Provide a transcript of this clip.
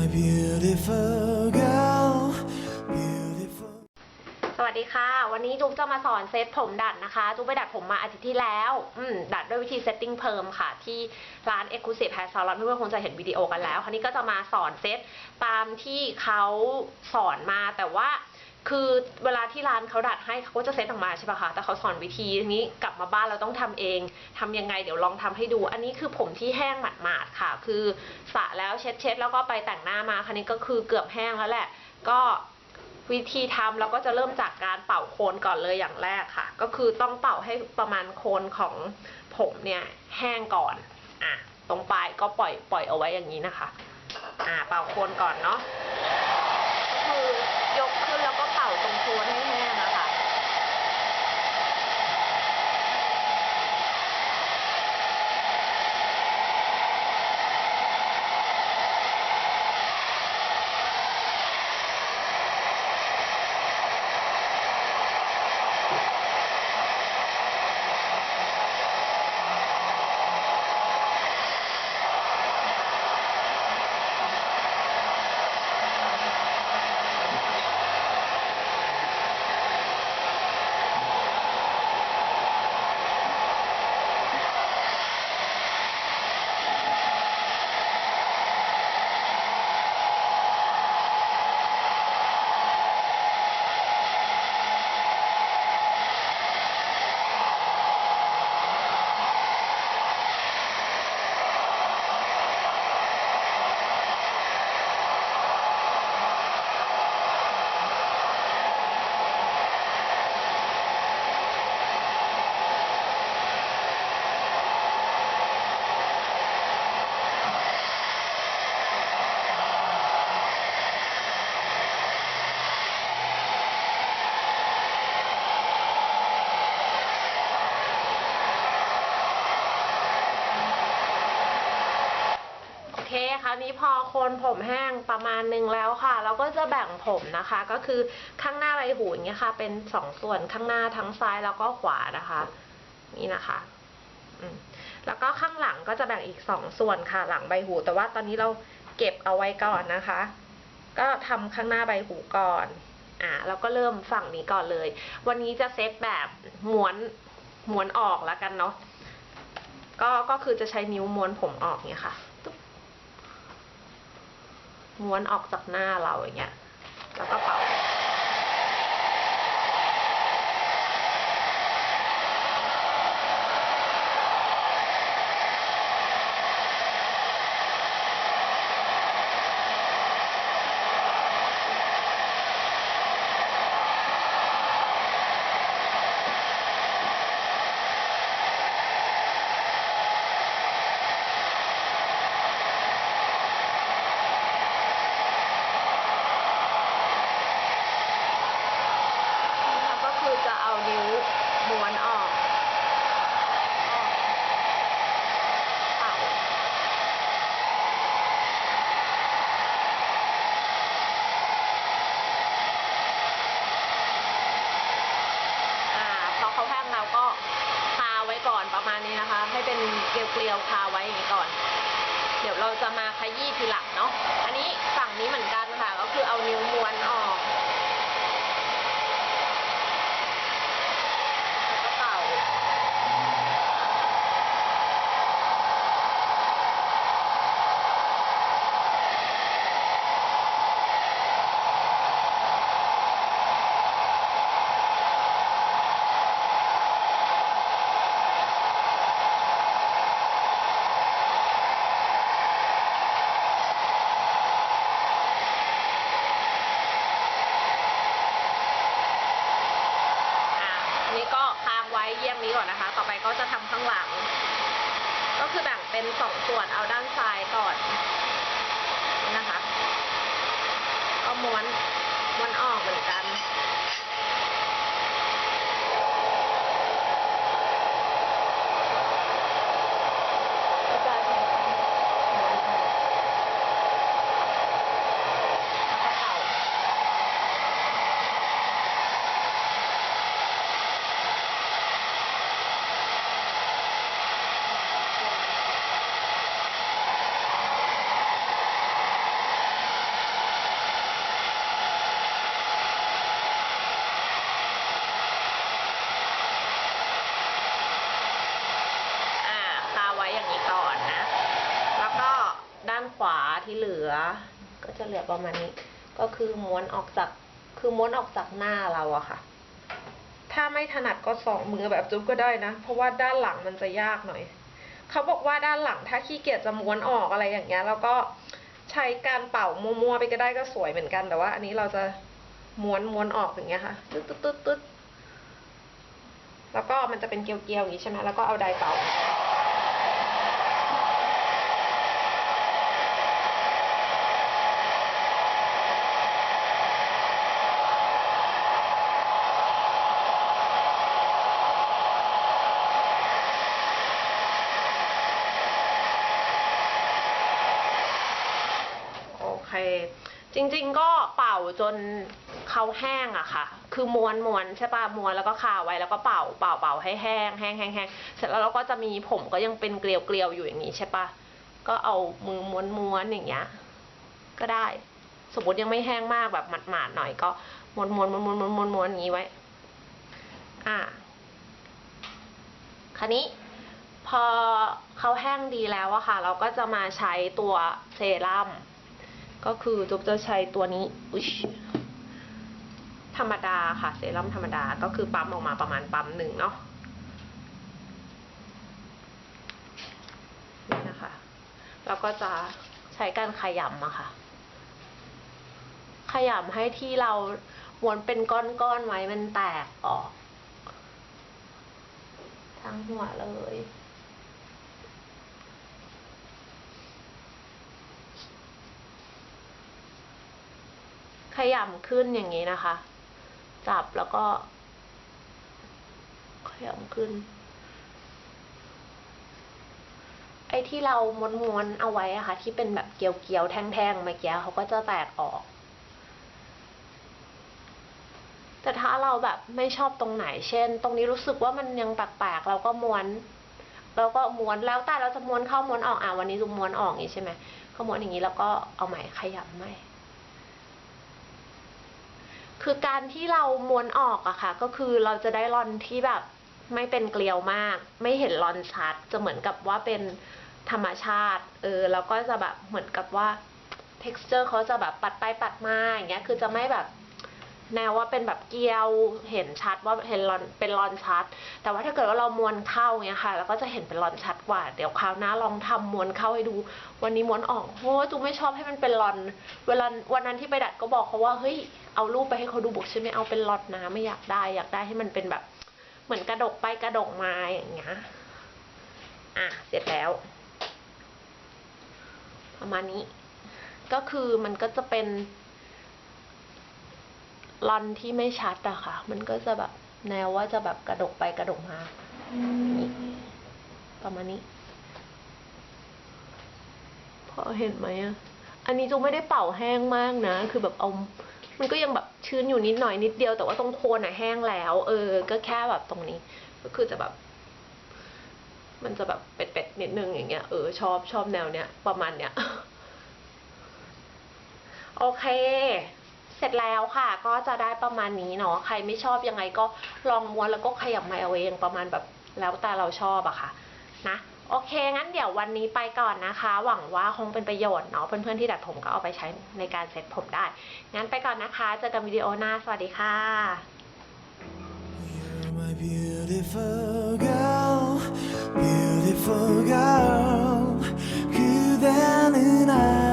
my beautiful girl, beautiful. สวัสดีค่ะ วันนี้จุ๊บจะมาสอนเซตผมดัดนะคะจุ๊บไปดัดผมมาอาทิตย์ที่แล้ว อืมดัดด้วยวิธีเซตติ้งเพิ่มค่ะ ที่ร้าน Exclusive Hair Salon เพื่อนๆคงจะเห็นวิดีโอกันแล้ว คราวนี้ก็จะมาสอนเซตตามที่เขาสอนมาแต่ว่า คือเวลาที่ร้านเขาดัดให้เขาก็จะเซตออกมาใช่ปะคะ แต่เขาสอนวิธีทีนี้กลับมาบ้านเราต้องทำเองทำยังไงเดี๋ยวลองทำให้ดู อันนี้คือผมที่แห้งหมาดๆค่ะ คือสระแล้วเช็ดๆแล้วก็ไปแต่งหน้ามาคันนี้ก็คือเกือบแห้งแล้วแหละ ก็วิธีทำเราก็จะเริ่มจากการเป่าโคนก่อนเลยอย่างแรกค่ะ ก็คือต้องเป่าให้ประมาณโคนของผมเนี่ยแห้งก่อนอะตรงปลายก็ปล่อยปล่อยเอาไว้อย่างนี้นะคะ อ่าเป่าโคนก่อนเนาะ ตรงโคนให้แห้งน าวนี้พอโคนผมแห้งประมาณนึงแล้วค่ะ เราก็จะแบ่งผมนะคะ ก็คือข้างหน้าใบหูอย่างเงี้ยค่ะ เป็นสองส่วนข้างหน้าทั้งซ้ายแล้วก็ขวานะคะ นี่นะคะแล้วก็ข้างหลังก็จะแบ่งอีกสองส่วนค่ะ หลังใบหู แต่ว่าตอนนี้เราเก็บเอาไว้ก่อนนะคะ ก็ทำข้างหน้าใบหูก่อนอ่าแล้วก็เริ่มฝั่งนี้ก่อนเลย วันนี้จะเซตแบบม้วนม้วนออกแล้วกันเนาะก็ก็คือจะใช้นิ้วม้วนผมออกเนี่ยค่ะ ม้วนออกจากหน้าเราอย่างเงี้ย แล้วก็เป่า แล้วก็คือจะเอานิ้วม้วนออกเป่าอ่าพอเขาแห้งเราก็คาไว้ก่อนประมาณนี้นะคะ ให้ เกลียวคาไว้อย่างนี้ก่อน เดี๋ยวเราจะมาขยี้ทีหลังเนาะ อันนี้ฝั่งนี้เหมือนกันค่ะ ก็คือเอานิ้วม้วนออก แล้วก็เป่า อะอันนี้ก็ค้างไว้ เยี่ยงนี้ก่อนนะคะ ต่อไปก็จะทำข้างหลัง ก็คือแบ่งเป็นสองส่วนเอาด้านซ้ายก่อนนี่นะคะ ก็ม้วนม้วนออกเหมือนกัน ก็จะม้วนออกแล้วก็เป่า อ ขวา ที่เหลือ ก็จะเหลือประมาณนี้ ก็คือม้วนออกจากคือม้วนออกจากหน้าเราอะค่ะ ถ้าไม่ถนัดก็สองมือแบบจุ๊บก็ได้นะ เพราะว่าด้านหลังมันจะยากหน่อย เขาบอกว่าด้านหลังถ้าขี้เกียจจะม้วนออกอะไรอย่างเงี้ย แล้วก็ใช้การเป่ามัวๆไปก็ได้ก็สวยเหมือนกันแต่ว่า อันนี้เราจะม้วนม้วนออกอย่างเงี้ยค่ะตึ๊ดตึ๊ดตึ๊ดตึ๊ดแล้วก็มันจะเป็นเกลียวๆอย่างนี้ใช่ไหมแล้วก็เอาไดเป่า ริงๆ ก็เป่าจนเขาแห้งอะค่ะ คือม้วนม้วนใช่ป่ะม้วนแล้วก็คาไว้แล้วก็เป่าเป่าเป่าให้แห้งแห้งแห้งแห้งเสร็จแล้วเราก็จะมีผมก็ยังเป็นเกลียวเกลียวอยู่อย่างนี้ใช่ป่ะ ก็เอามือม้วนม้วนอย่างเงี้ย ก็ได้ สมมติยังไม่แห้งมากแบบหมาดๆหน่อยก็ม้วนม้วนม้วนม้วนม้วนม้วนม้วนอย่างนี้ไว้ อะคราวนี้พอเขาแห้งดีแล้วอะค่ะ เราก็จะมาใช้ตัวเซรั่ม ก็คือจุ๊บจะใช้ตัวนี้อุ๊ยธรรมดาค่ะเซรั่มธรรมดาก็คือปั๊มออกมาประมาณปั๊มหนึ่งเนาะนี่นะคะแล้วก็จะใช้การขยำอะค่ะ ขยำให้ที่เราม้วนเป็นก้อนๆไว้มันแตกออก ทั้งหัวเลย ยำขึ้นอย่างนี้นะคะ จับแล้วก็ขยำขึ้น ไอ้ที่เราม้วนๆเอาไว้อะค่ะ ที่เป็นแบบเกลียวๆแท่งๆเมื่อกี้เขาก็จะแตกออก แต่ถ้าเราแบบไม่ชอบตรงไหน เช่น ตรงนี้รู้สึกว่ามันยังแปลกๆเราก็ม้วนเราก็ม้วนแล้วแต่เราจะม้วนเข้าม้วนออกอะวันนี้จะม้วนออกอย่างนี้ใช่ไหมเขาม้วนอย่างนี้แล้วก็เอาใหม่ขยำใหม่ คือการที่เราม้วนออกอะค่ะ ก็คือเราจะได้รอนที่แบบไม่เป็นเกลียวมาก ไม่เห็นรอนชัด จะเหมือนกับว่าเป็นธรรมชาติเออแล้วก็จะแบบเหมือนกับว่า texture เขาจะแบบปัดไปปัดมาอย่างเงี้ยคือจะไม่แบบ แนวว่าเป็นแบบเกลียวเห็นชัดว่าเห็นรอนเป็นรอนชัด แต่ว่าถ้าเกิดว่าเราม้วนเข้าเงี้ยค่ะแล้วก็จะเห็นเป็นรอนชัดกว่า เดี๋ยวคราวหน้าลองทำม้วนเข้าให้ดู วันนี้ม้วนออกเพราะว่าจูไม่ชอบให้มันเป็นรอน เวลาวันนั้นที่ไปดัดก็บอกเขาว่าเฮ้ยเอารูปไปให้เขาดูบอกใช่ไหมเอาเป็นรอนนะไม่อยากได้อยากได้ให้มันเป็นแบบ เหมือนกระดกไปกระดกมาอย่างเงี้ยอะเสร็จแล้ว ประมาณนี้ ก็คือมันก็จะเป็น รอนที่ไม่ชัดอะค่ะ มันก็จะแบบแนวว่าจะแบบกระดกไปกระดกมานี่ประมาณนี้พอเห็นไหมอะอันนี้จูไม่ได้เป่าแห้งมากนะ คือแบบเอา มันก็ยังแบบชื้นอยู่นิดหน่อยนิดเดียว แต่ว่าตรงโคนอะแห้งแล้ว เออ ก็แค่แบบตรงนี้ ก็คือจะแบบ มันจะแบบเป็ดๆนิดนึงอย่างเงี้ย เออชอบชอบแนวเนี้ยประมาณเนี้ย โอเค เสร็จแล้วค่ะ ก็จะได้ประมาณนี้เนาะ ใครไม่ชอบยังไงก็ลองม้วนแล้วก็ขยับมาเอาเองประมาณแบบแล้วแต่เราชอบอะค่ะ นะ โอเค งั้นเดี๋ยววันนี้ไปก่อนนะคะ หวังว่าคงเป็นประโยชน์เนาะ เพื่อนๆที่ดัดผมก็เอาไปใช้ในการเซ็ตผมได้ งั้นไปก่อนนะคะ เจอกันวิดีโอหน้า สวัสดีค่ะ You're my beautiful girl, beautiful girl. 그대는 알